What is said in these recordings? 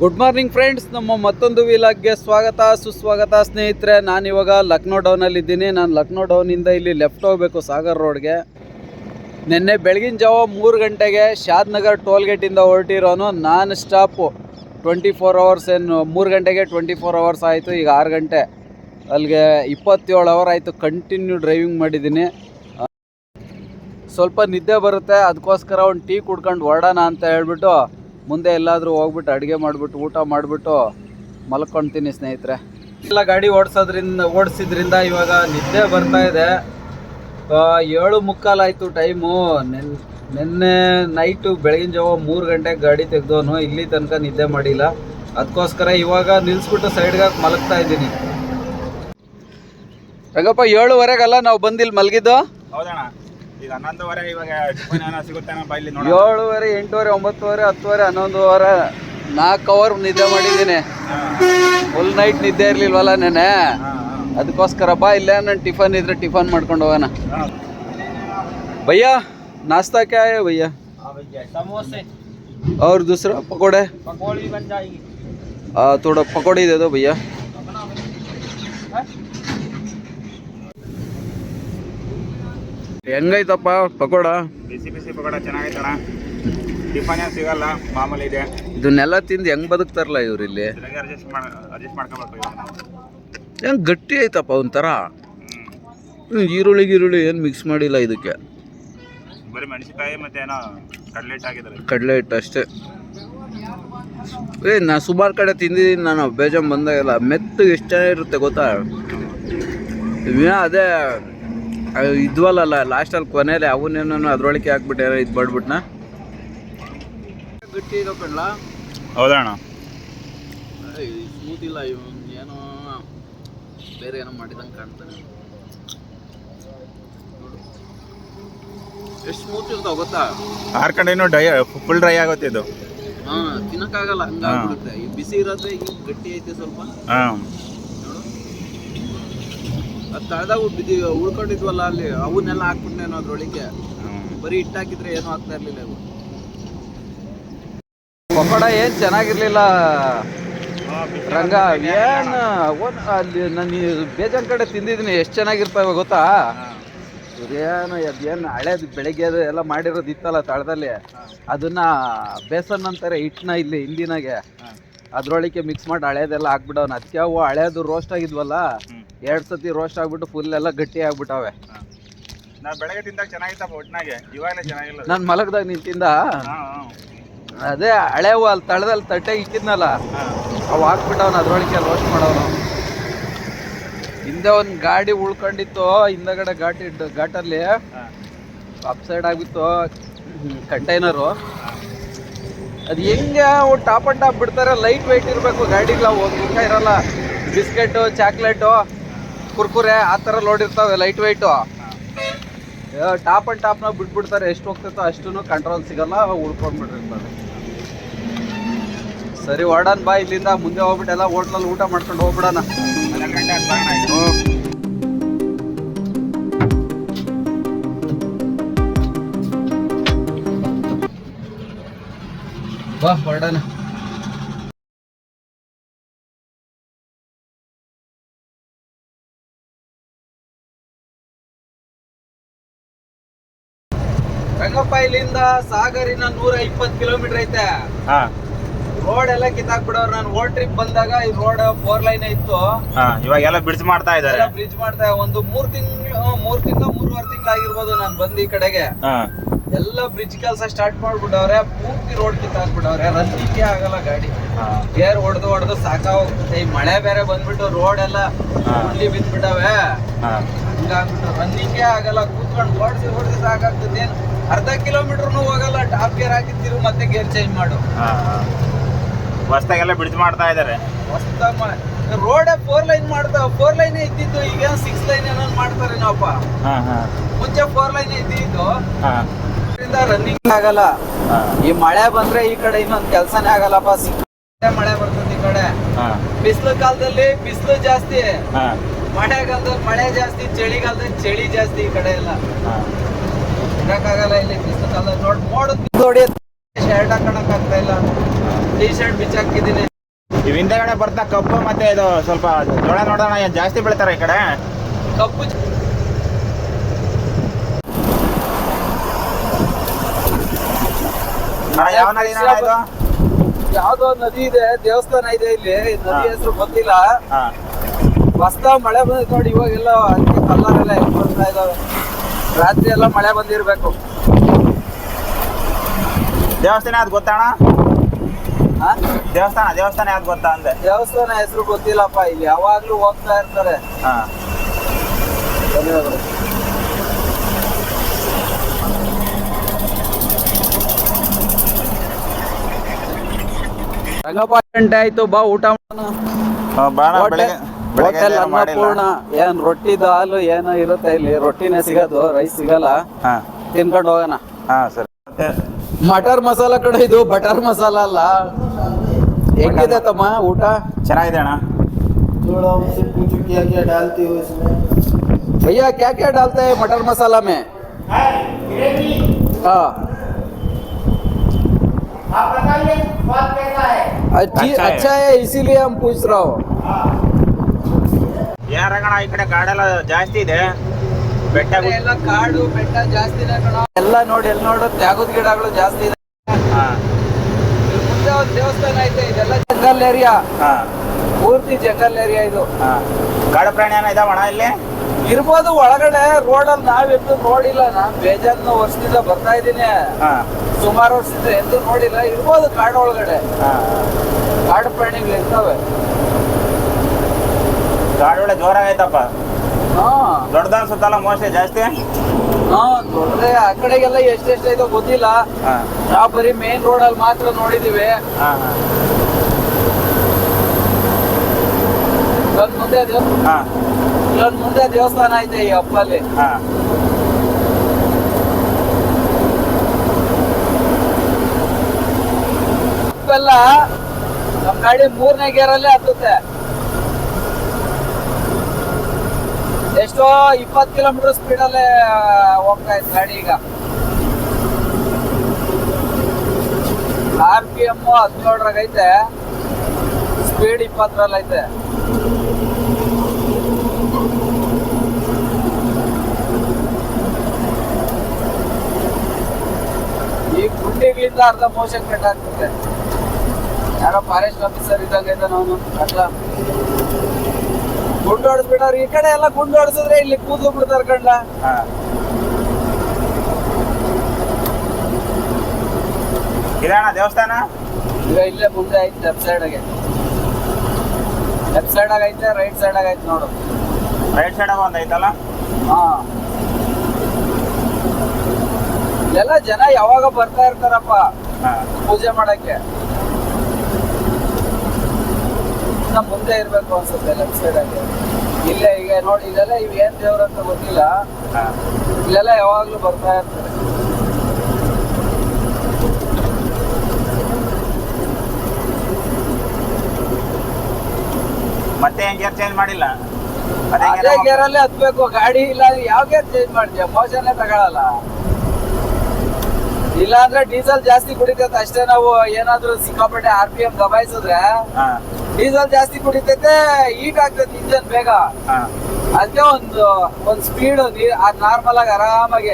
Good morning friends ನಮ್ಮ ಮತ್ತೊಂದು ವಿಲಾಗ್ಗೆ ಸ್ವಾಗತ, ಸುಸ್ವಾಗತ ಸ್ನೇಹಿತರೆ. ನಾನಿವಾಗ ಲಕ್ನೋ ಡೌನಲ್ಲಿದ್ದೀನಿ ನಾನು ಲಕ್ನೋ ಡೌನಿಂದ ಇಲ್ಲಿ ಲೆಫ್ಟ್ ಹೋಗಬೇಕು ಸಾಗರ್ ರೋಡ್ಗೆ ನಿನ್ನೆ ಬೆಳಗಿನ ಜಾವ ಮೂರು ಗಂಟೆಗೆ ಶಾದ್ ನಗರ್ ಟೋಲ್ ಗೇಟಿಂದ ಹೊರಟಿರೋನು non stop twenty four hours ಏನು, ಮೂರು ಗಂಟೆಗೆ ಟ್ವೆಂಟಿ ಫೋರ್ ಅವರ್ಸ್ ಆಯಿತು. ಈಗ ಆರು ಗಂಟೆ. ಅಲ್ಲಿಗೆ ಇಪ್ಪತ್ತೇಳು ಅವರ್ ಆಯಿತು. ಕಂಟಿನ್ಯೂ ಡ್ರೈವಿಂಗ್ ಮಾಡಿದ್ದೀನಿ. ಸ್ವಲ್ಪ ನಿದ್ದೆ ಬರುತ್ತೆ. ಅದಕ್ಕೋಸ್ಕರ ಒಂದು ಟೀ ಕುಡ್ಕೊಂಡು ಹೊರಡೋಣ ಅಂತ ಹೇಳ್ಬಿಟ್ಟು ಮುಂದೆ ಎಲ್ಲಾದರೂ ಹೋಗ್ಬಿಟ್ಟು ಅಡುಗೆ ಮಾಡಿಬಿಟ್ಟು ಊಟ ಮಾಡಿಬಿಟ್ಟು ಮಲ್ಕೊಳ್ತೀನಿ ಸ್ನೇಹಿತರೆ. ಎಲ್ಲ ಗಾಡಿ ಓಡಿಸೋದ್ರಿಂದ ಓಡಿಸಿದ್ರಿಂದ ಇವಾಗ ನಿದ್ದೆ ಬರ್ತಾ ಇದೆ. ಏಳು ಮುಕ್ಕಾಲಾಯಿತು ಟೈಮು. ನೆನ್ ನಿನ್ನೆ ನೈಟು ಬೆಳಗಿನ ಜಾವ ಮೂರು ಗಂಟೆಗೆ ಗಾಡಿ ತೆಗೆದೋನು. ಇಲ್ಲಿ ತನಕ ನಿದ್ದೆ ಮಾಡಿಲ್ಲ. ಅದಕ್ಕೋಸ್ಕರ ಇವಾಗ ನಿಲ್ಲಿಸ್ಬಿಟ್ಟು ಸೈಡ್ಗೆ ಹಾಕಿ ಮಲಗ್ತಾ ಇದ್ದೀನಿ. ರಂಗಪ್ಪ, ಏಳುವರೆಗಲ್ಲ ನಾವು ಬಂದಿಲ್ಲ ಮಲಗಿದ್ದು? ಹೌದಣ್ಣ. ಈಗ ಹನ್ನೊಂದುವರೆ ಇವಾಗ ಟಿಫನ್ ಏನೋ ಸಿಗುತ್ತೇನೋ ಬಾ ಇಲ್ಲಿ ನೋಡ ಏಳುವರೆ ಎಂಟುವರೆ ಒಂಬತ್ತುವರೆ ಹತ್ತುವರೆ ಹನ್ನೊಂದುವರೆ ನಾಲ್ಕು ಅವರ್ ನಿದ್ದೆ ಮಾಡಿದ್ದೀನಿ ಫುಲ್ ನೈಟ್ ನಿದ್ದೆ ಇರಲಿಲ್ವಲ್ಲ ನೆನೆ ಅದಕ್ಕೋಸ್ಕರ ಬಾ ಇಲ್ಲೇ ನಾನು ಟಿಫನ್ ಇದ್ರೆ ಟಿಫನ್ ಮಾಡ್ಕೊಂಡು ಹೋಗೋಣ भैया नाश्ता क्या है भैया समोसे और दूसरा पकोड़े पकौड़ी बन जाएगी आ, थोड़ा पकौड़ी दे दो भैया ಹೆಂಗೈತಪ್ಪ ಪಕೋಡ? ಬಿಸಿ ಬಿಸಿ ಪಕೋಡ ಚೆನ್ನಾಗೈತಣ ಟಿಫನ್ ಏನು ಸಿಗಲ್ಲ ಮಾಮೂಲಿ ಇದೆ. ಇದನ್ನೆಲ್ಲ ತಿಂದು ಹೆಂಗ್ ಬದುಕ್ತಾರಲ್ಲ ಇವ್ರು ಇಲ್ಲಿ ಅಡ್ಜಸ್ಟ್ ಮಾಡಿ ಅಡ್ಜಸ್ಟ್ ಮಾಡ್ಕೋಬೇಕು ಇವಾಗ ನಾವು. ಹೆಂಗ್ ಗಟ್ಟಿ ಐತಪ್ಪ ಒಂಥರ? ಹ್ಮ್. ಈರುಳ್ಳಿ ಗೀರುಳ್ಳಿ ಏನು ಮಿಕ್ಸ್ ಮಾಡಿಲ್ಲ ಇದಕ್ಕೆ. ಬರೀ ಮೆಣಸಿನಕಾಯಿ ಮತ್ತೆ ಏನೋ ಕಡ್ಲೆಟ್ ಹಾಕಿದ್ದಾರೆ. ಕಡಲೆ ಹಿಟ್ಟು ಅಷ್ಟೇ. ಏ ನಾ ಸುಮಾರು ಕಡೆ ತಿಂದಿದ್ದೀನಿ ನಾನು ಬೇಜಾನ್ ಬಂದಾಗೆಲ್ಲ. ಮೆತ್ತಗೆ ಎಷ್ಟು ಇರುತ್ತೆ ಗೊತ್ತಾ? ಅದೇ ಇದ್ವಲ್ಲ ಲಾಸ್ಟಲ್ಲಿ ಕೊನೆಯಲ್ಲಿ ಅವನೇನೋ ಅದ್ರೊಳಗೆ ಹಾಕ್ಬಿಟ್ಟು ಏನೋ ಇದು ಬಡ್ಬಿಟ್ನ ಗಟ್ಟಿ ಇರೋ ಕಣ್ಲ? ಹೌದಣ್ಣ ಸ್ಮೂತ್ ಇಲ್ಲ ಇವ್ನು ಏನೋ ಬೇರೆ ಏನೋ ಮಾಡಿದಂಗೆ ಕಾಣ್ತಾನೆ. ಎಷ್ಟು ಸ್ಮೂತ್ ಇರ್ತಾವ ಗೊತ್ತಾ? ಹಾರ್ಕೊಂಡೇನು ಡ್ರೈ ಫುಲ್ ಡ್ರೈ ಆಗುತ್ತೆ ಇದು. ಹಾ ತಿನ್ನಕ್ಕಾಗಲ್ಲ ಹಂಗಾಗ್ಬಿಡುತ್ತೆ ಈ ಬಿಸಿ ಇರೋದೇ ಈಗ ಗಟ್ಟಿ ಐತೆ ಸ್ವಲ್ಪ. ಹಾಂ. ತಳದಾಗ ಬಿದ್ದಿ ಉಳ್ಕೊಂಡಿದ್ವಲ್ಲ ಅಲ್ಲಿ ಅವನ್ನೆಲ್ಲ ಹಾಕ್ಬಿಟ್ಟೇನೋ ಅದ್ರೊಳಗೆ ಬರೀ ಹಿಟ್ ಹಾಕಿದ್ರೆ ಏನು ಆಗ್ತಾ ಇರ್ಲಿಲ್ಲ ಇವು ಪಕೋಡ ಏನ್ ಚೆನ್ನಾಗಿರ್ಲಿಲ್ಲ? ರಂಗ ಏನ್ ಅಲ್ಲಿ ನಾನು ಬೇಜಾನ್ ಕಡೆ ತಿಂದಿದ್ದೀನಿ ಎಷ್ಟು ಚೆನ್ನಾಗಿರ್ತಾವೆ ಗೊತ್ತಾ? ಏನು ಅದೇನು ಹಳೇದು ಬೆಳಗ್ಗೆ ಅದು ಎಲ್ಲ ಮಾಡಿರೋದು ಇತ್ತಲ್ಲ ತಳದಲ್ಲಿ? ಅದನ್ನ ಬೇಸನ್ ಅಂತಾರೆ ಹಿಟ್ಟನ್ನ ಇಲ್ಲಿ ಹಿಂದಿನಾಗೆ. ಅದ್ರೊಳಗೆ ಮಿಕ್ಸ್ ಮಾಡಿ ಹಳೇದೆಲ್ಲ ಹಾಕ್ಬಿಡೋನು. ಅದಕ್ಕೆ ಅವು ಹಳೇದು ರೋಸ್ಟ್ ಆಗಿದ್ವಲ್ಲ? ಎರಡು ಸತಿ ರೋಸ್ಟ್ ಆಗ್ಬಿಟ್ಟು ಫುಲ್ ಎಲ್ಲ ಗಟ್ಟಿ ಆಗ್ಬಿಟ್ಟಾವೆ. ನಾನು ಬೆಳಗ್ಗೆ ತಿಂದಾಗ ಚೆನ್ನಾಗಿತ್ತಪ್ಪ ಒಟ್ಟಿನಾಗೆ ಇವಾಗಲೇ ಚೆನ್ನಾಗಿಲ್ಲ. ನಾನು ಮಲಗ್ದಾಗ ನಿಂತಿಂದ ಅದೇ ಹಳೆವು ಅಲ್ಲಿ ತಳದಲ್ಲಿ ತಟ್ಟೆ ಇಟ್ಟಿದ್ನಲ್ಲ ಅವ್ ಹಾಕ್ಬಿಟ್ಟವನ ಅದ್ರೊಳಗೆ ರೋಸ್ಟ್ ಮಾಡೋನು. ಹಿಂದೆ ಒಂದು ಗಾಡಿ ಉಳ್ಕೊಂಡಿತ್ತು ಹಿಂದಗಡೆ ಘಾಟಿ ಘಾಟಲ್ಲಿ. ಹಾಂ. ಅಪ್ ಸೈಡ್ ಆಗಿತ್ತು ಕಂಟೈನರು ಅದು ಹೆಂಗೆ ಟಾಪ್ ಅಂಡ್ ಟಾಪ್ ಬಿಡ್ತಾರೆ ಲೈಟ್ ವೆಯ್ಟ್ ಇರಬೇಕು ಗಾಡಿಗೆ ಅವು ತೂಕ ಇರಲ್ಲ. ಬಿಸ್ಕೆಟು ಚಾಕ್ಲೇಟು ಕುರ್ಕುರೆ, ಆ ಥರ ಲೋಡ್ ಇರ್ತಾವೆ ಲೈಟ್ ವೈಟು ಟಾಪ್ ಅಂಡ್ ಟಾಪ್ನ ಬಿಟ್ಬಿಡ್ತಾರೆ, ಎಷ್ಟು ಹೋಗ್ತೈತೋ ಅಷ್ಟು ಕಂಟ್ರೋಲ್ ಸಿಗಲ್ಲ, ಉಳ್ಕೊಂಡ್ಬಿಟ್ಟಿರ್ತಾರೆ. ಸರಿ ಓಡನ್ ಬಾ ಇಲ್ಲಿಂದ, ಮುಂದೆ ಹೋಗ್ಬಿಟ್ಟೆಲ್ಲ ಹೋಟ್ಲಲ್ಲಿ ಊಟ ಮಾಡ್ಕೊಂಡು ಹೋಗ್ಬಿಡೋಣ. ಬಾ ಹೊರಡೋಣ ಇಲ್ಲಿಂದ ಸಾಗರಿನ ನೂರ ಇಪ್ಪತ್ತು ಕಿಲೋಮೀಟರ್ ಐತೆ. ಹಾ. ರೋಡ್ ಎಲ್ಲ ಕಿತ್ತಾಕ್ಬಿಡವ್ರು ನಾನು ಓಲ್ಡ್ ಟ್ರಿಪ್ ಬಂದಾಗ ಈ ರೋಡ್ ಫೋರ್ ಲೈನ್ ಇತ್ತು. ಹಾ ಇವಾಗ ಎಲ್ಲ ಬ್ರಿಡ್ಜ್ ಮಾಡ್ತಾ ಇದ್ದಾರೆ. ಬ್ರಿಡ್ಜ್ ಮಾಡ್ತಾ ಒಂದು ಮೂರ್ ತಿಂಗಳು ಮೂರ್ ತಿಂಗಳು ಮೂರುವರೆ ತಿಂಗಳು ಆಗಿರ್ಬೋದು ನಾನು ಬಂದು ಈ ಕಡೆಗೆ. ಹಾ. ಎಲ್ಲ ಬ್ರಿಡ್ಜ್ ಕೆಲಸ ಸ್ಟಾರ್ಟ್ ಮಾಡ್ಬಿಟ್ಟವ್ರೆ ಪೂರ್ತಿ ರೋಡ್ ಕಿತ್ತಾಕ್ಬಿಟ್ಟವ್ರೆ. ರನ್ನಿಂಗೇ ಆಗಲ್ಲ ಗಾಡಿ. ಗೇರ್ ಹೊಡೆದು ಹೊಡೆದು ಸಾಕಾಗೋಗುತ್ತೆ. ಈ ಮಳೆ ಬೇರೆ ಬಂದ್ಬಿಟ್ಟು ರೋಡ್ ಎಲ್ಲ. ಹುಲ್ಲಿ ಬಿದ್ಬಿಟ್ಟವೆ. ಹಾಂ. ಹಂಗಾಗ್ಬಿಟ್ಟು ರನ್ನಿಂಗೇ ಆಗಲ್ಲ. ಕೂತ್ಕೊಂಡು ಓಡಿಸಿ ಓಡಿಸಿ ಸಾಕಾಗ್ತದೆ ಏನು ಅರ್ಧ ಕಿಲೋಮೀಟರ್ನು ಹೋಗಲ್ಲ ಟಾಪ್ ಗೇರ್ ಹಾಕಿತ್ತಿರು ಮತ್ತೆ ಗೇರ್ ಚೇಂಜ್ ಮಾಡು. ಹಾಂ ಹೊಸ್ದಾಗೆಲ್ಲ ಬಿಡ್ಸ್ ಮಾಡ್ತಾ ಇದ್ದಾರೆ ರೋಡ್ ರೋಡೇ ಫೋರ್ ಲೈನ್ ಮಾಡ್ತಾ ಫೋರ್ ಲೈನ್ ಇದ್ದಿದ್ದು ಈಗ ಸಿಕ್ಸ್ ಲೈನ್ ಏನೋ ಮಾಡ್ತಾರೆ ನಾವಪ್ಪ ಮುಂಚೆ ಫೋರ್ ಲೈನ್ ಇದ್ದಿದ್ದು ರನ್ನಿಂಗ್ ಆಗಲ್ಲ. ಈ ಮಳೆ ಬಂದ್ರೆ ಈ ಕಡೆ ಇನ್ನೊಂದ್ ಕೆಲ್ಸನೇ ಆಗಲ್ಲಪ್ಪ ಸಿಕ್ಕ ಮಳೆ ಬರ್ತದೆ ಈ ಕಡೆ. ಬಿಸಿಲು ಕಾಲದಲ್ಲಿ ಬಿಸಿಲು ಜಾಸ್ತಿ. ಮಳೆಗಾಲದಲ್ಲಿ ಮಳೆ ಜಾಸ್ತಿ ಚಳಿಗಾಲದಲ್ಲಿ ಚಳಿ ಜಾಸ್ತಿ ಈ ಕಡೆ ಎಲ್ಲ. ಹಾಂ. ಇರಕ್ಕಾಗಲ್ಲ ಇಲ್ಲಿ ಬಿಸಿಲು ಕಾಲದಲ್ಲಿ ನೋಡ್ ಮೋಡ ನೋಡಿ ಶರ್ಟ್ ಹಾಕೋಣಕ್ ಆಗ್ತಾ ಇಲ್ಲ. ಟೀ ಶರ್ಟ್ ಬಿಚ್ಚಾಕಿದ್ದೀನಿ ಇವ್ ಹಿಂದೆಗಡೆ ಬರ್ತಾ ಕಬ್ಬು ಮತ್ತೆ ಇದು ಸ್ವಲ್ಪ ಜೋಳ ನೋಡೋಣ ಏನ್ ಜಾಸ್ತಿ ಬೆಳಿತಾರ ಈ ಕಡೆ? ಕಬ್ಬು ಯಾವ ನದಿ ಇದು? ಯಾವ್ದೋ ನದಿ ಇದೆ ದೇವಸ್ಥಾನ ಇದೆ ಇಲ್ಲಿ. ನದಿ. ಹೆಸರು ಗೊತ್ತಿಲ್ಲ. ಹೊಸ್ತಾ ಮಳೆ ಬಂದ ನೋಡಿ ಇವಾಗೆಲ್ಲ ಅದಕ್ಕೆ ಕಲ್ಲರೆಲ್ಲ ಹೆಂಗ್ ಬರ್ತಾ ಇದಾವೆ. ರಾತ್ರಿ ಎಲ್ಲ ಮಳೆ ಬಂದಿರಬೇಕು. ದೇವಸ್ಥಾನ ಯಾವ್ದು ಗೊತ್ತಾಣ? ದೇವಸ್ಥಾನ ದೇವಸ್ಥಾನ ಯಾವ್ದು ಗೊತ್ತಾ ಅಂದೆ? ದೇವಸ್ಥಾನ ಹೆಸರು ಗೊತ್ತಿಲ್ಲಪ್ಪ ಇಲ್ಲಿ ಯಾವಾಗ್ಲೂ ಹೋಗ್ತಾ ಇರ್ತಾರೆ. ಹಾ. ರಂಗಪ್ಪ ಗಂಟೆ ಆಯ್ತು ಬಾ ಊಟ ಮಾಡೋಣ ಬಾಣ ಬೆಳಗ್ಗೆ ಹೋಟೆಲ್ ಏನು ಮಾಡಿಲ್ಲ ಅನ್ನಪೂರ್ಣ ಏನ್ ರೊಟ್ಟಿ ಹಾಲು ಏನೋ ಇರುತ್ತೆ ಇಲ್ಲಿ ರೊಟ್ಟಿನೇ ಸಿಗೋದು ರೈಸ್ ಸಿಗಲ್ಲ ಹಾ ತಿನ್ಕೊಂಡು ಹೋಗೋಣ ಹಾ ಸರಿ ಮತ್ತೆ ಮಟರ್ ಮಸಾಲ ಕಡೆ ಇದು ಬಟರ್ ಮಸಾಲ ಅಲ್ಲ ಹೆಂಗಿದೆ ತಮ್ಮ ಊಟ ಚೆನ್ನಾಗಿದೆ ಅಣ್ಣ थोड़ा उनसे पूछो क्या क्या डालते हो इसमें भैया क्या क्या डालते हैं मटर मसाला में हाँ आप बताइए स्वाद कैसा है अच्छी अच्छा है। अच्छा है इसीलिए हम पूछ रहा हूँ ಯಾರಗಣ ಈ ಕಡೆ ಕಾಡೆಲ್ಲ ಜಾಸ್ತಿ ಇದೆ? ಬೆಟ್ಟ ಎಲ್ಲ ಕಾಡು ಬೆಟ್ಟ ಜಾಸ್ತಿನೇ ಕಣ. ಎಲ್ಲ ನೋಡಿ ಎಲ್ಲಿ ನೋಡು ತ್ಯಾಗದ ಗಿಡಗಳು ಜಾಸ್ತಿ ಇದೆ. ಮುಂದೆ ಒಂದು ದೇವಸ್ಥಾನ ಐತೆ ಇದೆಲ್ಲ ಜಂಗಲ್ ಏರಿಯಾ. ಹಾ. ಪೂರ್ತಿ ಜಂಗಲ್ ಏರಿಯಾ ಇದು. ಹಾ. ಕಾಡು ಪ್ರಾಣಿ ಏನೋ ಇದಾವಣ ಇಲ್ಲಿ? ಇರ್ಬೋದು ಒಳಗಡೆ ರೋಡಲ್ಲಿ ನಾವೆಂದು ನೋಡಿಲ್ಲ ನಾನ್. ಬೇಜಾರ್ನ ವರ್ಷದಿಂದ ಬರ್ತಾ ಇದ್ದೀನಿ. ಹಾ. ಸುಮಾರು ವರ್ಷದಿಂದ ಎಂದು ನೋಡಿಲ್ಲ. ಇರ್ಬೋದು ಕಾಡು ಒಳಗಡೆ ಹಾ. ಕಾಡು ಪ್ರಾಣಿಗಳು ಇರ್ತವೆ. ಕಾಡು ಒಳ್ಳೆ ಜೋರಾಗೈತಪ್ಪ ದೊಡ್ಡದ ಅನ್ಸುತ್ತಲ್ಲ ಮೋಸ್ಟ್ಲಿ ಜಾಸ್ತಿ? ಹಾ ದೊಡ್ಡದೇ. ಆ ಕಡೆಗೆಲ್ಲ ಎಷ್ಟೆಷ್ಟೈತೋ ಗೊತ್ತಿಲ್ಲ. ನಾವು ಬರೀ ಮೇನ್ ರೋಡ್ ಅಲ್ಲಿ ಮಾತ್ರ ನೋಡಿದೀವಿ. ಇಲ್ಲೊಂದ್ ಮುಂದೆ ದೇವ- ಹಾ. ಇಲ್ಲೊಂದ್ ಮುಂದೆ ದೇವಸ್ಥಾನ ಐತೆ ಈ ಅಪ್ಪಲ್ಲಿ ಹಾ. ಹಬ್ಬೆಲ್ಲ ನಮ್ ಗಾಡಿ ಮೂರನೇ ಗೇರಲ್ಲೇ ಹತ್ತುತ್ತೆ. ಎಷ್ಟೋ ಇಪ್ಪತ್ತು ಕಿಲೋಮೀಟರ್ ಸ್ಪೀಡಲ್ಲೇ ಹೋಗ್ತಾ ಇದೆ ಗಾಡಿ ಈಗ. ಆರ್ ಪಿ ಎಂ ಹದಿನೇಳರಾಗೈತೆ. ಸ್ಪೀಡ್ ಇಪ್ಪತ್ತರಲ್ಲೈತೆ. ಈ ಗುಂಡಿಗಳಿಂದ ಅರ್ಧ ಮೋಷನ್ ಕಟ್ ಆಗ್ತದೆ ಯಾರೋ ಫಾರೆಸ್ಟ್ ಆಫೀಸರ್ ಇದ್ದಾಗೈತೆ ನಾವು ಅಲ್ಲ ಗುಂಡು ಹೊಡೆದ್ಬಿಟ್ಟವ್ರು ಈ ಕಡೆ ಎಲ್ಲ ಗುಂಡು ಹೊಡೆಸಿದ್ರೆ ಇಲ್ಲಿ ಕೂದಲು ಬಿಡ್ತಾರ ಕಂಡ ಇದಣ್ಣ ದೇವಸ್ಥಾನ? ಈಗ ಇಲ್ಲೇ ಮುಂದೆ ಐತೆ ಲೆಫ್ಟ್ ಸೈಡ್ಗೆ ಲೆಫ್ಟ್ ಸೈಡ್ ಆಗೈತೆ ರೈಟ್ ಸೈಡ್ ಆಗೈತೆ ನೋಡು. ರೈಟ್ ಸೈಡ್ ಆಗ ಐತಲ್ಲ? ಹಾ. ಇಲ್ಲೆಲ್ಲ ಜನ ಯಾವಾಗ ಬರ್ತಾ ಇರ್ತಾರಪ್ಪ ಹಾ. ಪೂಜೆ ಮಾಡಕ್ಕೆ. ಮುಂದೆ ಇರ್ಬೇಕು ಅನ್ಸುತ್ತೆ ಲೆಫ್ಟ್ ಸೈಡ್ ಆಗಿ. ಇಲ್ಲೇ ಈಗ ನೋಡಿ ಇದೆಲ್ಲ ಇವ್ ಏನ್ ದೇವ್ರ ಅಂತ ಗೊತ್ತಿಲ್ಲ. ಇಲ್ಲೆಲ್ಲ ಯಾವಾಗ್ಲೂ ಬರ್ತಾ ಇರ್ತಾರೆ. ಮತ್ತೆ ಹೆಂಗ್ ಗೇರ್ ಚೇಂಜ್ ಮಾಡಿಲ್ಲ? ಅದೇ ಗೇರ್ ಅಲ್ಲೇ ಹತ್ಬೇಕು ಗಾಡಿ ಇಲ್ಲ ಯಾವ ಗೇರ್ ಚೇಂಜ್ ಮಾಡ್ತೀಯ? ಮೋಷನ್ ತಗೊಳಲ್ಲ. ಇಲ್ಲ ಅಂದ್ರೆ ಡೀಸೆಲ್ ಜಾಸ್ತಿ ಕುಡಿತೈತೆ ಅಷ್ಟೇ ನಾವು ಏನಾದ್ರೂ ಸಿಕ್ಕಾಪಟ್ಟೆ ಆರ್ ಪಿ ಎಂ ದಬಾಯಿಸಿದ್ರೆ ಹಾ. ಡೀಸೆಲ್ ಜಾಸ್ತಿ ಕುಡಿತೈತೆ ಹೀಟ್ ಆಗ್ತೈತೆ ಇಂಜನ್ ಬೇಗ. ಅದೇ ಅದಕ್ಕೆ ಒಂದು ಒಂದು ಸ್ಪೀಡ್ ನಾರ್ಮಲ್ ಆಗಿ ಆರಾಮಾಗಿ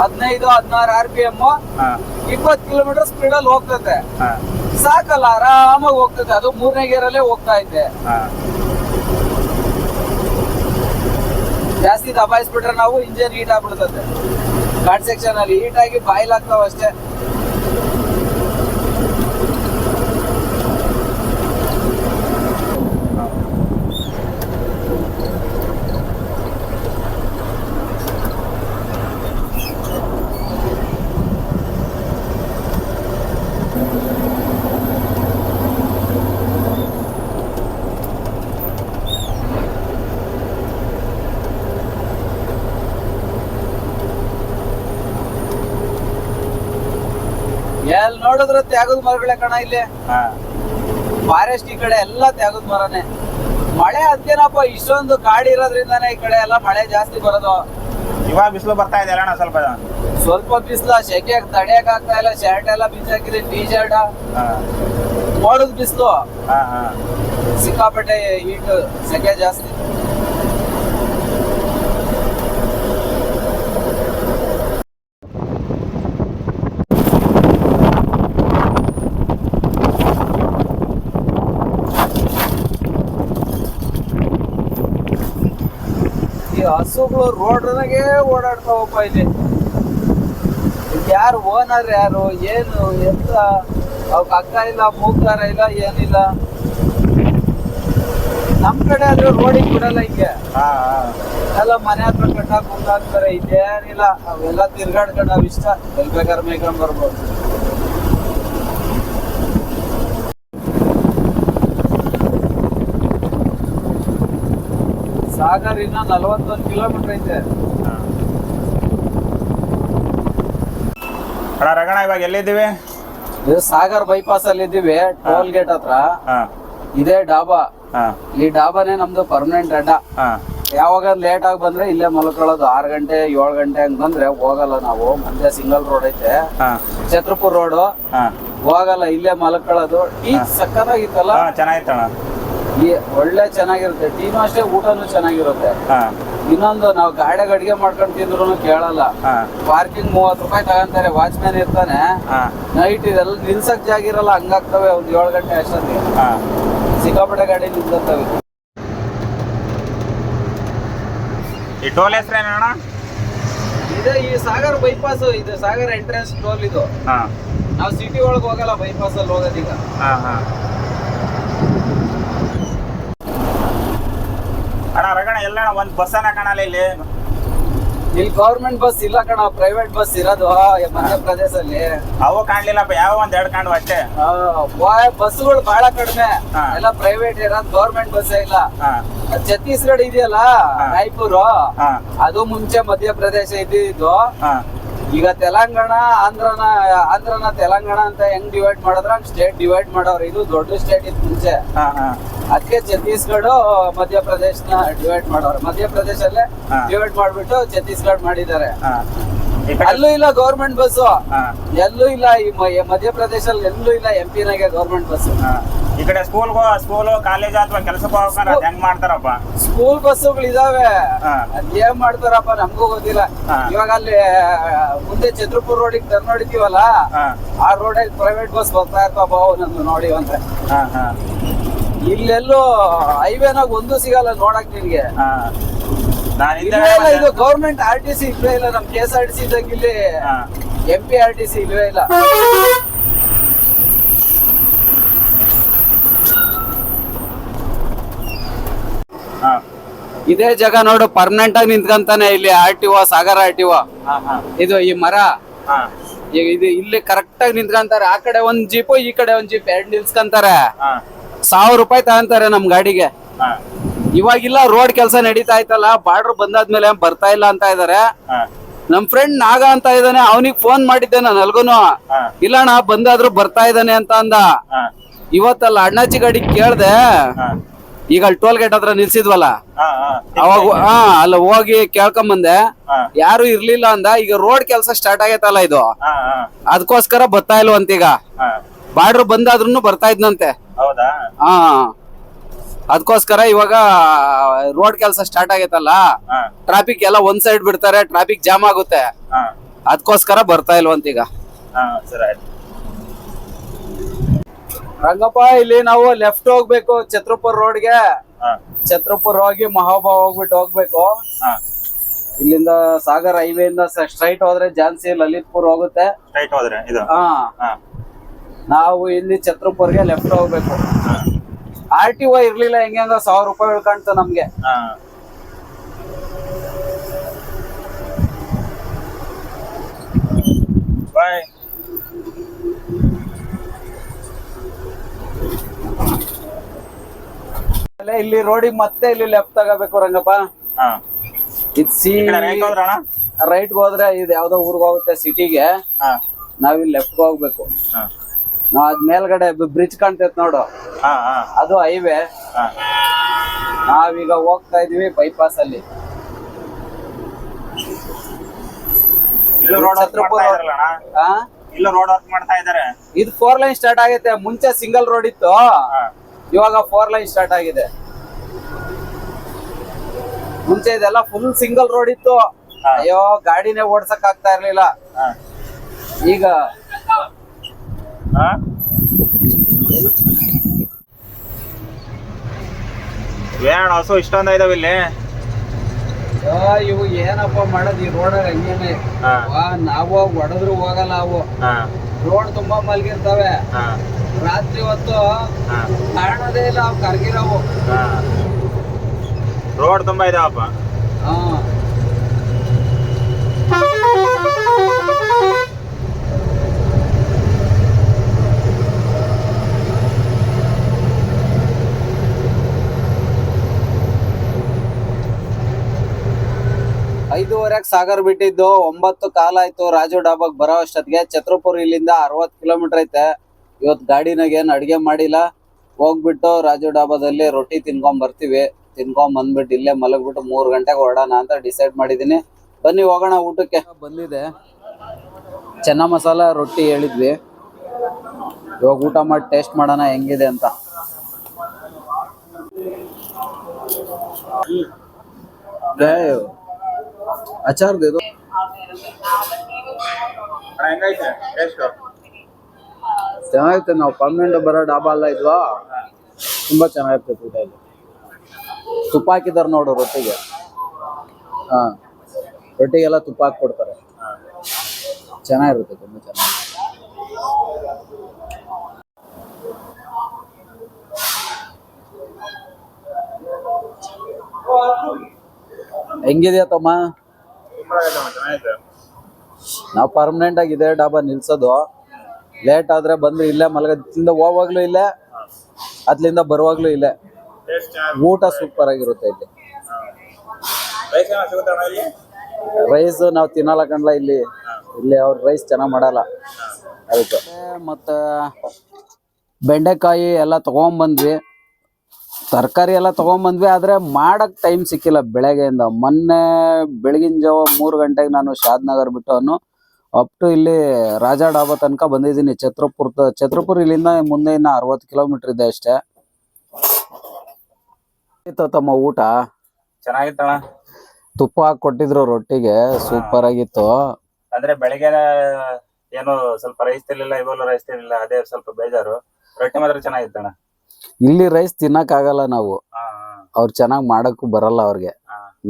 ಹದಿನೈದು ಹದಿನಾರು ಆರ್ ಪಿ ಎಂ ಇಪ್ಪತ್ತು ಕಿಲೋಮೀಟರ್ ಸ್ಪೀಡ್ ಅಲ್ಲಿ ಹೋಗ್ತೈತೆ. ಸಾಕಲ್ಲ ಆರಾಮಾಗಿ ಹೋಗ್ತೈತೆ. ಅದು ಮೂರನೇ ಗೇರ್ ಅಲ್ಲೇ ಹೋಗ್ತಾ ಐತೆ ಹಾ. ಜಾಸ್ತಿ ದಬಾಯಿಸ್ಬಿಟ್ರೆ ನಾವು ಇಂಜಿನ್ ಹೀಟ್ ಆಗ್ಬಿಡ್ತದೆ ಗಾಡ್ ಸೆಕ್ಷನ್ ಅಲ್ಲಿ ಹೀಟ್ ಆಗಿ ಬಾಯ್ಲ್ ಆಗ್ತಾವ ಅಷ್ಟೇ ಎಲ್ಲಿ ನೋಡಿದ್ರೆ ತ್ಯಾಗದ ಮರಗಳೇ ಕಣ ಇಲ್ಲಿ. ಹಾ. ಫಾರೆಸ್ಟ್ ಈ ಕಡೆ ಎಲ್ಲ ತ್ಯಾಗದ ಮರನೇ. ಮಳೆ ಅದೇನಪ್ಪ ಇಷ್ಟೊಂದು ಕಾಡಿರೋದ್ರಿಂದಾನೇ ಈ ಕಡೆ ಎಲ್ಲ ಮಳೆ ಜಾಸ್ತಿ ಬರೋದು. ಇವಾಗ ಬಿಸಿಲು ಬರ್ತಾ ಇದೆ ಅಣ್ಣ ಸ್ವಲ್ಪ? ಸ್ವಲ್ಪ ಬಿಸಿಲು ಸೆಕೆ ತಡೆಯಕ್ ಆಗ್ತಾ ಇಲ್ಲ ಶರ್ಟ್ ಎಲ್ಲ ಬಿಸಾಕಿದೆ ಟೀ ಶರ್ಟ್ ಹಾ. ಮೋಡದ ಬಿಸಿಲು. ಸಿಕ್ಕಾಪಟ್ಟೆ ಹೀಟ್ ಸೆಕೆ ಜಾಸ್ತಿ. ಈ ಹಸುಗಳು ರೋಡ್ನಾಗೆ ಓಡಾಡ್ತಾವಪ್ಪ ಇಲ್ಲಿ. ಯಾರು ಓನರ್ ಯಾರು ಏನು ಎಂತ? ಅವಕ್ ಅಕ್ಕ ಇಲ್ಲ ಮೂಗ್ದಾರ ಇಲ್ಲ ಏನಿಲ್ಲ. ನಮ್ ಕಡೆ ಆದ್ರೆ ರೋಡಿಗೆ ಬಿಡಲ್ಲ ಹಿಂಗೆ. ಎಲ್ಲ ಮನೆ ಹತ್ರ ಕಟ್ಟಾಕ್ ಮುಂದಾಗ್ತಾರೆ ಇದೇನಿಲ್ಲ ಅವೆಲ್ಲ ತಿರ್ಗಾಡ್ಕೊಂಡು ಅವ್ ಇಷ್ಟ. ಎಲ್ ಬೇಕಾದ್ರೆ ಮೇಯ್ಕೊಂಡ್ ಬರ್ಬೋದು. ಸಾಗರ್ ಇನ್ನ ನಲವತ್ತೊಂದು ಕಿಲೋಮೀಟರ್ ಐತೆ. ಅಣ್ಣ ರಗಣ ಇವಾಗ ಎಲ್ಲಿದ್ದೀವಿ? ಇದು ಸಾಗರ್ ಬೈಪಾಸ್ ಅಲ್ಲಿ ಇದ್ದೀವಿ ಟೋಲ್ ಗೇಟ್ ಹತ್ರ. ಇದೇ ಡಾಬಾ. ಈ ಡಾಬಾನೇ ನಮ್ದು ಪರ್ಮನೆಂಟ್ ಅಡ್ಡ ಯಾವಾಗ ಲೇಟ್ ಆಗಿ ಬಂದ್ರೆ ಇಲ್ಲೇ ಮಲ್ಕೊಳ್ಳೋದು. ಆರು ಗಂಟೆ ಏಳು ಗಂಟೆ ಹಂಗ್ ಬಂದ್ರೆ ಹೋಗಲ್ಲ ನಾವು. ಮುಂದೆ ಸಿಂಗಲ್ ರೋಡ್ ಐತೆ. ಛತ್ರಪುರ್ ರೋಡು ಹೋಗಲ್ಲ ಇಲ್ಲೇ ಮಲ್ಕೊಳ್ಳೋದು. ಟೀ ಸಕ್ಕತ್ತಾಗಿತ್ತಲ್ಲ? ಚೆನ್ನಾಗಿತ್ತಣ್ಣ. ಒಳ್ಳೆ ಚೆನ್ನಾಗಿರುತ್ತೆ. ಟೀನು ಅಷ್ಟೇ ಊಟನು ಚೆನ್ನಾಗಿರುತ್ತೆ. ಇನ್ನೊಂದು ನಾವು ಗಾಡಿಗೆ ಅಡಿಗೆ ಮಾಡ್ಕೊಂಡು ತಿಂದ್ರು ಕೇಳಲ್ಲ. ಪಾರ್ಕಿಂಗ್ ಮೂವತ್ ರೂಪಾಯಿ ತಗೊಂತಾರೆ ವಾಚ್ಮ್ಯಾನ್ ಇರ್ತಾನೆ. ನೈಟ್ ಇದೆಲ್ಲ ನಿಲ್ಸಕ್ ಜಾಗ ಇರಲ್ಲ ಹಂಗಾಗ್ತವೆ ಒಂದ್ ಏಳು ಗಂಟೆ ಅಷ್ಟೊತ್ತಿಗೆ. ಸಿಕ್ಕಾಪಟ್ಟೆ ಗಾಡಿ ನಿಲ್ಸತ್ತವೆ ಈ ಟೋಲ್ ಹೆಸ್ರೇನಣ್ಣ ಇದೆ ಈ ಸಾಗರ್ ಬೈಪಾಸ್ ಇದು ಸಾಗರ್ ಎಂಟ್ರೆನ್ಸ್ ಟೋಲ್ ಇದು. ನಾವು ಸಿಟಿ ಒಳಗೆ ಹೋಗಲ್ಲ ಬೈಪಾಸ್ ಅಲ್ಲಿ ಹೋಗೋದೀಗ ಹಾ ಒಂದು ಬಸ್ಸನ್ನ ಕಾಣಲ್ಲ ಇಲ್ಲಿ. ಇಲ್ಲಿ ಗೌರ್ಮೆಂಟ್ ಬಸ್ ಇಲ್ಲ ಕಣ ಪ್ರೈವೇಟ್ ಬಸ್ ಇರೋದು ಮಧ್ಯಪ್ರದೇಶಲ್ಲಿ ಅವು ಕಾಣ್ಲಿಲ್ಲಪ್ಪ ಯಾವ ಒಂದ್ ಎರಡು ಕಾಣುವ ಅಷ್ಟೇ. ಬಸ್ಗಳು ಬಹಳ ಕಡಿಮೆ. ಎಲ್ಲ ಪ್ರೈವೇಟ್ ಇರೋದು ಗೌರ್ಮೆಂಟ್ ಬಸ್ ಇಲ್ಲ. ಛತ್ತೀಸ್ಗಢ ಇದೆಯಲ್ಲ. ರಾಯ್ಪುರ್ ಹಾ. ಅದು ಮುಂಚೆ ಮಧ್ಯಪ್ರದೇಶ ಇದ್ದಿದ್ದು. ಹಾ. ಈಗ ತೆಲಂಗಾಣ ಆಂಧ್ರನ ಆಂಧ್ರನ ತೆಲಂಗಾಣ ಅಂತ ಹೆಂಗ್ ಡಿವೈಡ್ ಮಾಡಿದ್ರ ಸ್ಟೇಟ್ ಡಿವೈಡ್ ಮಾಡವ್ರ ಇದು ದೊಡ್ಡ ಸ್ಟೇಟ್ ಇತ್ತು ಮುಂಚೆ. ಅದಕ್ಕೆ ಛತ್ತೀಸ್ಗಢ ಮಧ್ಯಪ್ರದೇಶನ ಡಿವೈಡ್ ಮಾಡೋರು. ಮಧ್ಯಪ್ರದೇಶಲ್ಲೇ ಅಲ್ಲೇ ಡಿವೈಡ್ ಮಾಡ್ಬಿಟ್ಟು ಛತ್ತೀಸ್ಗಢ ಮಾಡಿದ್ದಾರೆ. ಅಲ್ಲೂ ಇಲ್ಲ ಗೌರ್ಮೆಂಟ್ ಬಸ್ ಹಾ. ಎಲ್ಲೂ ಇಲ್ಲ ಈ ಮಧ್ಯಪ್ರದೇಶ ಮಧ್ಯಪ್ರದೇಶಲ್ಲಿ ಎಲ್ಲೂ ಇಲ್ಲ ಎಂ ಪಿನಾಗೆ ಗೌರ್ಮೆಂಟ್ ಬಸ್ ಹಾ. ಈ ಕಡೆ ಸ್ಕೂಲ್ಗೋ ಸ್ಕೂಲು ಕಾಲೇಜ್ ಅಥವಾ ಕೆಲಸಕ್ಕೆ ಹೋಗ್ಬೇಕಾರ ಹೆಂಗ್ ಮಾಡ್ತಾರಪ್ಪ? ಸ್ಕೂಲ್ ಬಸ್ಸುಗಳು ಇದಾವೆ. ಏನ್ ಮಾಡ್ತಾರಪ್ಪ ನಮಗೂ ಗೊತ್ತಿಲ್ಲ. ಇವಾಗ ಅಲ್ಲಿ ಮುಂದೆ ಚಂದ್ರಪುರ್ ರೋಡಿಗೆ ಟರ್ನ್ ಹೊಡಿತೀವಲ್ಲ? ಆ ರೋಡಲ್ಲಿ ಪ್ರೈವೇಟ್ ಬಸ್ ಬರ್ತಾ ಇರ್ತಾವ ನಂದು ನೋಡಿ ಅಂತ ಹಾ ಹಾ. ಇಲ್ಲೆಲ್ಲೂ ಹೈವೇನಾಗ ಒಂದು ಸಿಗಲ್ಲ ನೋಡಕ್ ನಿನ್ಗೆ. ಹಾ. ನಾನು ಇಲ್ಲ ಇದು ಗೌರ್ಮೆಂಟ್ ಆರ್ ಟಿ ಸಿ ಇಲ್ವೇ ಇಲ್ಲ ನಮ್ K S R T C ಇದ್ದಂಗೆ ಇಲ್ಲಿ M P R T C ಇಲ್ವೇ ಇಲ್ಲ. ಇದೇ ಜಾಗ ನೋಡು ಪರ್ಮನೆಂಟ್ ಆಗಿ ನಿಂತ್ಕಂತಾನೆ ಇಲ್ಲಿ R T O Sagara R T O ಇದು ಈ ಮರ. ಇದು ಇಲ್ಲಿ ಕರೆಕ್ಟ್ ಆಗಿ ನಿಂತ್ಕಂತಾರೆ. ಆ ಕಡೆ ಒಂದ್ ಜೀಪ್ ಈ ಕಡೆ ಒಂದ್ ಜೀಪ್ ಎರಡ್ ನಿಲ್ಸ್ಕಂತಾರೆ. ಸಾವಿರ ರೂಪಾಯಿ ತಗೊಂತಾರೆ ನಮ್ ಗಾಡಿಗೆ. ಇವಾಗಿಲ್ಲ ರೋಡ್ ಕೆಲಸ ನಡೀತಾ ಇತ್ತಲ್ಲ ಬಾರ್ಡರ್ ಬಂದಾದ್ಮೇಲೆ ಬರ್ತಾ ಇಲ್ಲ ಅಂತ ಇದಾರೆ. ನಮ್ ಫ್ರೆಂಡ್ ನಾಗ ಅಂತ ಇದ್ದಾನೆ ಅವನಿಗೆ ಫೋನ್ ಮಾಡಿದ್ದೆ ನಾನು ಅಲ್ಗುನು. ಇಲ್ಲ ಅಣ್ಣ ಬಂದಾದ್ರು ಬರ್ತಾ ಇದ್ದಾನೆ ಅಂತ ಅಂದ. ಇವತ್ತಲ್ಲ ಅಣ್ಣಾಚಿ ಗಾಡಿ ಕೇಳ್ದೆ. ಈಗ ಅಲ್ಲಿ ಟೋಲ್ ಗೇಟ್ ಹತ್ರ ನಿಲ್ಸಿದ್ವಲ್ಲ? ಅವಾಗ ಹಾ ಅಲ್ಲಿ ಹೋಗಿ ಕೇಳ್ಕೊಂಬಂದೆ ಬಂದೆ ಯಾರು ಇರ್ಲಿಲ್ಲ ಅಂದ ಈಗ ರೋಡ್ ಕೆಲಸ ಸ್ಟಾರ್ಟ್ ಆಗೈತಲ್ಲ ಇದು? ಅದಕ್ಕೋಸ್ಕರ ಬರ್ತಾ ಇಲ್ವಂತೀಗ ಬಾರ್ಡರ್ ಬಂದಾದ್ರೂ ಬರ್ತಾ ಇದ್ನಂತೆ. ಹೌದಾ? ಹಾ ಅದಕ್ಕೋಸ್ಕರ ಇವಾಗ ರೋಡ್ ಕೆಲಸ ಸ್ಟಾರ್ಟ್ ಆಗೈತಲ್ಲ? ಟ್ರಾಫಿಕ್ ಎಲ್ಲ ಒಂದ್ ಸೈಡ್ ಬಿಡ್ತಾರೆ ಟ್ರಾಫಿಕ್ ಜಾಮ್ ಆಗುತ್ತೆ. ಅದಕ್ಕೋಸ್ಕರ ಬರ್ತಾ ಇಲ್ವಂತೀಗ ಹಾ ಸರಿ ಆಯ್ತು. ರಂಗಪ್ಪ ಇಲ್ಲಿ ನಾವು ಲೆಫ್ಟ್ ಹೋಗ್ಬೇಕು ಛತ್ರಪುರ್ ರೋಡ್ಗೆ ಛತ್ರಪುರ್ ಹೋಗಿ ಮಹಾಭಾವ ಹೋಗ್ಬಿಟ್ಟು ಹೋಗ್ಬೇಕು. ಇಲ್ಲಿಂದ ಸಾಗರ್ ಹೈವೇ ಇಂದ ಸ್ಟ್ರೈಟ್ ಹೋದ್ರೆ ಝಾನ್ಸಿ ಲಲಿತ್ಪುರ್ ಹೋಗುತ್ತೆ. ಸ್ಟ್ರೈಟ್ ಹೋದ್ರೆ ಇದು? ಹಾ. ನಾವು ಇಲ್ಲಿ ಛತ್ರಪುರ್ಗೆ ಲೆಫ್ಟ್ ಹೋಗ್ಬೇಕು. ಆರ್ ಟಿ ಒ ಇರ್ಲಿಲ್ಲ ಹೆಂಗ ಸಾವಿರ ರೂಪಾಯಿ ಕಾಣ್ತು ನಮ್ಗೆ. ಹಾ. ಬಾಯ್ ಇಲ್ಲಿ ರೋಡಿಗೆ ಮತ್ತೆ ಇಲ್ಲಿ ಲೆಫ್ಟ್ ತಗೋಬೇಕು ರಂಗಪ್ಪ. ಇದು ಸಿ ರೈಟ್ ಹೋದ್ರೆ ಇದು ಯಾವ್ದೋ ಊರ್ಗ್ ಹೋಗುತ್ತೆ ಸಿಟಿಗೆ ನಾವಿಲ್ಲಿ ಲೆಫ್ಟ್ ಹೋಗ್ಬೇಕು. ಹಾ. ನಾವ್ ಅದ್ ಮೇಲ್ಗಡೆ ಬ್ರಿಡ್ಜ್ ಕಾಣ್ತೈತ್ ನೋಡು. ಅದು ಹೈವೇ ಹಾ. ನಾವೀಗ ಹೋಗ್ತಾ ಇದೀವಿ ಬೈಪಾಸ್ ಅಲ್ಲಿ. ಇಲ್ಲೂ ಇಲ್ಲ ರೋಡ್ ವರ್ಕ್ ಮಾಡ್ತಾ ಇದಾರೆ. ಇದು ಫೋರ್ ಲೈನ್ ಸ್ಟಾರ್ಟ್ ಆಗೈತೆ. ಮುಂಚೆ ಸಿಂಗಲ್ ರೋಡ್ ಇತ್ತು. ಇವಾಗ ಫೋರ್ ಲೈನ್ ಸ್ಟಾರ್ಟ್ ಆಗಿದೆ. ಮುಂಚೆ ಇದೆಲ್ಲ ಫುಲ್ ಸಿಂಗಲ್ ರೋಡ್ ಇತ್ತು. ಅಯ್ಯೋ ಗಾಡಿನೇ ಓಡ್ಸಕ್ ಆಗ್ತಾ ಇರ್ಲಿಲ್ಲ. ಈಗ ಏನ್ ಹಸು ಇಷ್ಟೊಂದ ಇದಾವ ಇಲ್ಲಿ? ಇವು ಏನಪ್ಪ ಮಾಡೋದು ಈ ರೋಡ್ ಹಂಗೇನೆ. ನಾವು ಹೊಡೆದ್ರು ಹೋಗಲ್ಲ ಅವು. ರೋಡ್ ತುಂಬಾ ಮಲಗಿರ್ತವೆ. ರಾತ್ರಿ ಹೊತ್ತು ಕಾಣೋದೇ ಇಲ್ಲ ಅವು ಕರ್ಗಿರವು. ಹಾ. ರೋಡ್ ತುಂಬಾ ಇದಾವಪ್ಪ. ಹಾ. ಐದೂವರೆಗೆ ಸಾಗರ್ ಬಿಟ್ಟಿದ್ದು, ಒಂಬತ್ತು ಕಾಲ ಆಯ್ತು ರಾಜು ಡಾಬಾಗ್ ಬರೋ ಅಷ್ಟೊತ್ತಿಗೆ. ಛತ್ರಪುರ ಇಲ್ಲಿಂದ ಅರವತ್ತು ಕಿಲೋಮೀಟರ್ ಐತೆ. ಇವತ್ತು ಗಾಡಿನಾಗ ಏನು ಅಡುಗೆ ಮಾಡಿಲ್ಲ. ಹೋಗ್ಬಿಟ್ಟು ರಾಜು ಡಾಬಾದಲ್ಲಿ ರೊಟ್ಟಿ ತಿನ್ಕೊಂಡ್ ಬರ್ತೀವಿ. ತಿನ್ಕೊಂಡ್ ಬಂದ್ಬಿಟ್ಟು ಇಲ್ಲೇ ಮಲಗ್ಬಿಟ್ಟು ಮೂರು ಗಂಟೆಗೆ ಹೊರಡೋಣ ಅಂತ ಡಿಸೈಡ್ ಮಾಡಿದ್ದೀನಿ ಬನ್ನಿ, ಹೋಗೋಣ ಊಟಕ್ಕೆ. ಬಂದಿದೆ. ಚೆನ್ನ ಮಸಾಲ ರೊಟ್ಟಿ ಹೇಳಿದ್ವಿ. ಇವಾಗ ಊಟ ಮಾಡಿ ಟೇಸ್ಟ್ ಮಾಡೋಣ ಹೆಂಗಿದೆ ಅಂತ. ಅಚಾರ್ ಇದು. ಚೆನ್ನಾಗಿರುತ್ತೆ ನಾವು ಪರ್ಮನೆಂಟ್ ಬರೋ ಡಾಬಾ ಅಲ್ಲ ಇದ್ವಾ? ತುಂಬಾ ಚೆನ್ನಾಗಿರ್ತೈತೆ ಊಟ ಇಲ್ಲಿ ತುಪ್ಪ ಹಾಕಿದಾರೆ ನೋಡು ರೊಟ್ಟಿಗೆ. ಹಾ ರೊಟ್ಟಿಗೆಲ್ಲ ತುಪ್ಪ ಹಾಕಿ ಕೊಡ್ತಾರೆ ಚೆನ್ನಾಗಿರುತ್ತೆ ತುಂಬಾ ಚೆನ್ನಾಗಿ ಹೆಂಗಿದೆಯಾ ತಮ್ಮ? ನಾವು ಪರ್ಮನೆಂಟ್ ಆಗಿ ಇದೇ ಡಾಬಾ ನಿಲ್ಸೋದು. ಲೇಟ್ ಆದ್ರೆ ಬಂದ್ರೆ ಇಲ್ಲೇ ಮಲಗದಿಂದ ಹೋಗುವಾಗ್ಲೂ ಇಲ್ಲೇ ಅದ್ಲಿಂದ ಬರುವಾಗ್ಲೂ ಇಲ್ಲೇ. ಊಟ ಸೂಪರ್ ಆಗಿರುತ್ತೆ ಇಲ್ಲಿ. ರೈಸ್ ನಾವು ತಿನ್ನಲ್ಲ ಕಣ್ಲ ಇಲ್ಲಿ. ಇಲ್ಲಿ ಅವ್ರ ರೈಸ್ ಚೆನ್ನಾಗ್ ಮಾಡಲ್ಲ. ಅದಕ್ಕೆ ಮತ್ತೆ ಬೆಂಡೆಕಾಯಿ ಎಲ್ಲ ತಗೊಂಬಂದ್ವಿ. ತರಕಾರಿ ಎಲ್ಲ ತಗೊಂಬಂದ್ವಿ ಆದ್ರೆ ಮಾಡೋಕ್ಕೆ ಟೈಮ್ ಸಿಕ್ಕಿಲ್ಲ ಬೆಳಗ್ಗೆಯಿಂದ. ಮೊನ್ನೆ ಬೆಳಗಿನ ಜಾವ ಮೂರು ಗಂಟೆಗೆ ನಾನು ಶಾದ್ ನಗರ್ ಬಿಟ್ಟವನು ಅಪ್ ಟು ಇಲ್ಲಿ ರಾಜಾ ಡಾಬಾ ತನಕ ಬಂದಿದ್ದೀನಿ. ಛತ್ರಪುರ ಛತ್ರಪುರ ಇಲ್ಲಿಂದ ಮುಂದೆ ಇನ್ನು ಅರವತ್ತು ಕಿಲೋಮೀಟರ್ ಇದೆ ಅಷ್ಟೇ. ಇತ್ತು ತಮ್ಮ ಊಟ? ಚೆನ್ನಾಗಿತ್ತಣ್ಣ. ತುಪ್ಪ ಹಾಕಿ ಕೊಟ್ಟಿದ್ರು ರೊಟ್ಟಿಗೆ. ಸೂಪರ್ ಆಗಿತ್ತು. ಅಂದ್ರೆ ಬೆಳಿಗ್ಗೆ ಏನು ಸ್ವಲ್ಪ ರೈಸ್ ತಿರ್ಲಿಲ್ಲ ಇವಾಗಲೂ ರೈಸ್ ತಿರ್ಲಿಲ್ಲ ಅದೇ ಸ್ವಲ್ಪ ಬೇಜಾರು. ರೊಟ್ಟಿ ಮಾತ್ರ ಚೆನ್ನಾಗಿತ್ತಣ್ಣ. ಇಲ್ಲಿ ರೈಸ್ ತಿನ್ನಕ್ ಆಗಲ್ಲ ನಾವು. ಅವ್ರ ಚೆನ್ನಾಗ್ ಮಾಡಕ್ಕೂ ಬರಲ್ಲ ಅವ್ರಿಗೆ.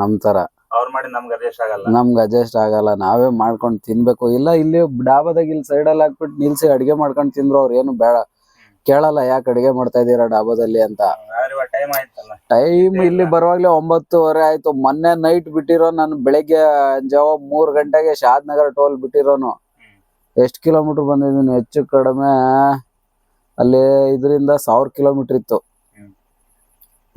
ನಮ್ ತರ. ಅವ್ರು ಮಾಡಿ ನಮ್ಗೆ ಅಡ್ಜಸ್ಟ್ ಆಗಲ್ಲ. ನಮ್ಗೆ ಅಡ್ಜಸ್ಟ್ ಆಗಲ್ಲ. ನಾವೇ ಮಾಡ್ಕೊಂಡು ತಿನ್ಬೇಕು. ಇಲ್ಲ ಇಲ್ಲಿ ಡಾಬಾದಾಗ ಇಲ್ಲಿ ಸೈಡಲ್ಲಿ ಹಾಕ್ಬಿಟ್ಟು ನಿಲ್ಸಿ ಅಡಿಗೆ ಮಾಡ್ಕೊಂಡು ತಿಂದ್ರು ಅವ್ರು ಏನು ಬೇಡ. ಕೇಳಲ್ಲ ಯಾಕೆ ಅಡಿಗೆ ಮಾಡ್ತಾ ಇದೀರಾ ಡಾಬಾದಲ್ಲಿ ಅಂತ. ಟೈಮ್ ಇಲ್ಲಿ. ಬರುವಾಗ್ಲೇ ಒಂಬತ್ತುವರೆ ಆಯ್ತು. ಮೊನ್ನೆ ನೈಟ್ ಬಿಟ್ಟಿರೋ ನಾನು ಬೆಳಿಗ್ಗೆ ಜಾವ ಮೂರ್ ಗಂಟೆಗೆ ಶಾದ್ ನಗರ್ ಟೋಲ್ ಬಿಟ್ಟಿರೋನು. ಎಷ್ಟು ಕಿಲೋಮೀಟರ್ ಬಂದಿದ್ದೀನಿ? ಹೆಚ್ಚು ಕಡಿಮೆ ಅಲ್ಲಿ ಇದರಿಂದ ಸಾವಿರ ಕಿಲೋಮೀಟರ್ ಇತ್ತು.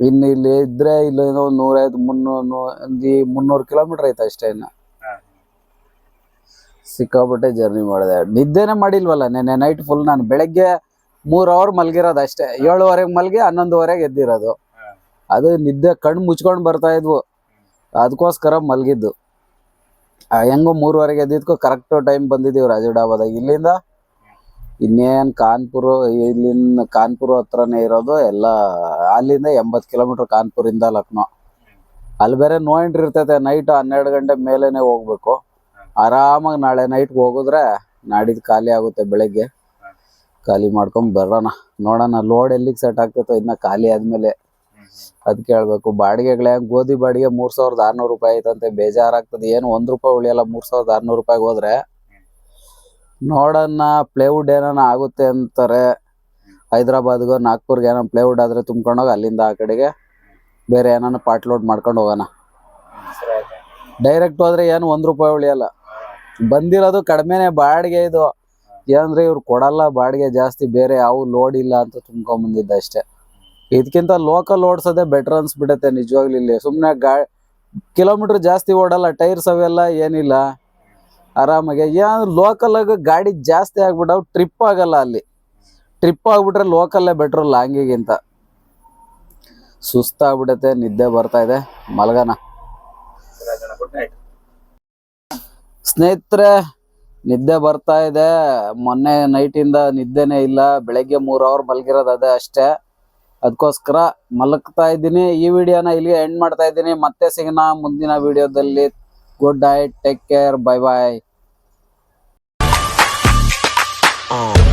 ಇನ್ನು ಇಲ್ಲಿ ಇದ್ರೆ ಇಲ್ಲಿ ಏನೋ ಒಂದ್ ನೂರೈದು ಮುನ್ನೂರು ಒಂದು ಮುನ್ನೂರು ಕಿಲೋಮೀಟರ್ ಐತೆ ಅಷ್ಟೇ ಇನ್ನ. ಸಿಕ್ಕಾಪಟ್ಟೆ ಜರ್ನಿ ಮಾಡಿದೆ. ನಿದ್ದೆನೆ ಮಾಡಿಲ್ವಲ್ಲ ನೆನ್ನೆ ನೈಟ್ ಫುಲ್ ನಾನು ಬೆಳಗ್ಗೆ ಮೂರ್ ಅವರ್ ಮಲಗಿರೋದು ಅಷ್ಟೇ. ಏಳುವರೆಗೆ ಮಲಗಿ ಹನ್ನೊಂದುವರೆಗೆ ಎದ್ದಿರೋದು. ಅದು ನಿದ್ದೆ ಕಣ್ಣು ಮುಚ್ಕೊಂಡು ಬರ್ತಾ ಇದ್ವು. ಅದಕ್ಕೋಸ್ಕರ ಮಲಗಿದ್ದು. ಹೆಂಗೋ ಮೂರುವರೆಗೆ ಎದ್ದಿದ್ಕೋ ಕರೆಕ್ಟ್ ಟೈಮ್ ಬಂದಿದ್ದೀವಿ ರಾಜು ಡಾಬಾದಾಗ. ಇಲ್ಲಿಂದ ಇನ್ನೇನ್ ಕಾನ್ಪುರ ಇಲ್ಲಿಂದ ಕಾನ್ಪುರ ಹತ್ರನೇ ಇರೋದು ಎಲ್ಲ, ಅಲ್ಲಿಂದ ಎಂಬತ್ತು ಕಿಲೋಮೀಟರ್ ಕಾನ್ಪುರಿಂದ ಲಕ್ನೋ. ಅಲ್ಲಿ ಬೇರೆ ನೋ ಎಂಟ್ರಿ ಇರ್ತೈತೆ ನೈಟ್ ಹನ್ನೆರಡು ಗಂಟೆ ಮೇಲೇನೆ ಹೋಗ್ಬೇಕು. ಆರಾಮಾಗಿ ನಾಳೆ ನೈಟ್ ಹೋಗಿದ್ರೆ ನಾಡಿದ್ದು ಖಾಲಿ ಆಗುತ್ತೆ ಬೆಳಗ್ಗೆ. ಖಾಲಿ ಮಾಡ್ಕೊಂಡ್ ಬರೋಣ ನೋಡೋಣ ಲೋಡ್ ಎಲ್ಲಿಗೆ ಸೆಟ್ ಆಗ್ತೈತೋ ಇನ್ನ ಖಾಲಿ ಆದ್ಮೇಲೆ. ಅದಕ್ಕೆ ಕೇಳಬೇಕು. ಬಾಡಿಗೆಗಳೇ, ಗೋಧಿ ಬಾಡಿಗೆ ಮೂರ್ ಸಾವಿರದ ಆರ್ನೂರು ರೂಪಾಯಿ ಐತಂತೆ. ಬೇಜಾರಾಗ್ತದೆ. ಏನು ಒಂದು ರೂಪಾಯಿ ಉಳಿಯಲ್ಲ, ಮೂರ್ ಸಾವಿರದ ಆರ್ನೂರು ರೂಪಾಯಿಗೆ ಹೋದ್ರೆ ನೋಡೋಣ ಪ್ಲೇವುಡ್ ಏನಾನ ಆಗುತ್ತೆ ಅಂತಾರೆ. ಹೈದ್ರಾಬಾದ್ಗೋ, ನಾಗ್ಪುರ್ಗೆ ಏನೋ ಪ್ಲೇವುಡ್ ಆದ್ರೆ ತುಂಬ್ಕೊಂಡೋಗಿ, ಅಲ್ಲಿಂದ ಆ ಕಡೆಗೆ ಬೇರೆ ಏನಾನ ಪಾರ್ಟ್ ಲೋಡ್ ಮಾಡ್ಕೊಂಡು ಹೋಗೋಣ. ಡೈರೆಕ್ಟ್ ಹೋದ್ರೆ ಏನು ಒಂದು ರೂಪಾಯಿ ಉಳಿಯಲ್ಲ. ಬಂದಿರೋದು ಕಡಿಮೆನೆ ಬಾಡಿಗೆ ಇದು. ಏನಂದ್ರೆ ಇವ್ರು ಕೊಡಲ್ಲ, ಬಾಡಿಗೆ ಜಾಸ್ತಿ, ಬೇರೆ ಯಾವ ಲೋಡ್ ಇಲ್ಲ ಅಂತ ತುಂಬ್ಕೊಂಡ್ ಬಂದಿದ್ದ ಅಷ್ಟೇ. ಇದಕ್ಕಿಂತ ಲೋಕಲ್ ಓಡ್ಸೋದೇ ಬೆಟರ್ ಅನ್ಸ್ಬಿಡತ್ತೆ ನಿಜವಾಗ್ಲೂ ಇಲ್ಲಿ. ಸುಮ್ಮನೆ ಗಾ ಕಿಲೋಮೀಟರ್ ಜಾಸ್ತಿ ಓಡಲ್ಲ ಟೈರ್ಸ್ ಅವೆಲ್ಲ ಏನಿಲ್ಲ. ಆರಾಮಾಗಿ. ಏನಾದ್ರು ಲೋಕಲ್ ಆಗ ಗಾಡಿ ಜಾಸ್ತಿ ಆಗ್ಬಿಟ್ಟು ಟ್ರಿಪ್ ಆಗಲ್ಲ ಅಲ್ಲಿ. ಟ್ರಿಪ್ ಆಗ್ಬಿಟ್ರೆ ಲೋಕಲ್ಲೇ ಬೆಟ್ರು ಲಾಂಗಿಗಿಂತ. ಸುಸ್ತಾಗ್ಬಿಡತ್ತೆ, ನಿದ್ದೆ ಬರ್ತಾ ಇದೆ. ಮಲಗನ ಸ್ನೇಹಿತರೆ, ನಿದ್ದೆ ಬರ್ತಾ ಇದೆ. ಮೊನ್ನೆ ನೈಟಿಂದ ನಿದ್ದೆನೇ ಇಲ್ಲ. ಬೆಳಗ್ಗೆ ಮೂರ್ ಅವರ್ ಮಲಗಿರೋದು ಅದೇ ಅಷ್ಟೇ. ಅದಕ್ಕೋಸ್ಕರ ಮಲಗ್ತಾ ಇದ್ದೀನಿ. ಈ ವಿಡಿಯೋನ ಇಲ್ಲಿಗೆ ಎಂಡ್ ಮಾಡ್ತಾ ಇದ್ದೀನಿ. ಮತ್ತೆ ಸಿಗೋಣ ಮುಂದಿನ ವಿಡಿಯೋದಲ್ಲಿ. Good night take care bye bye on.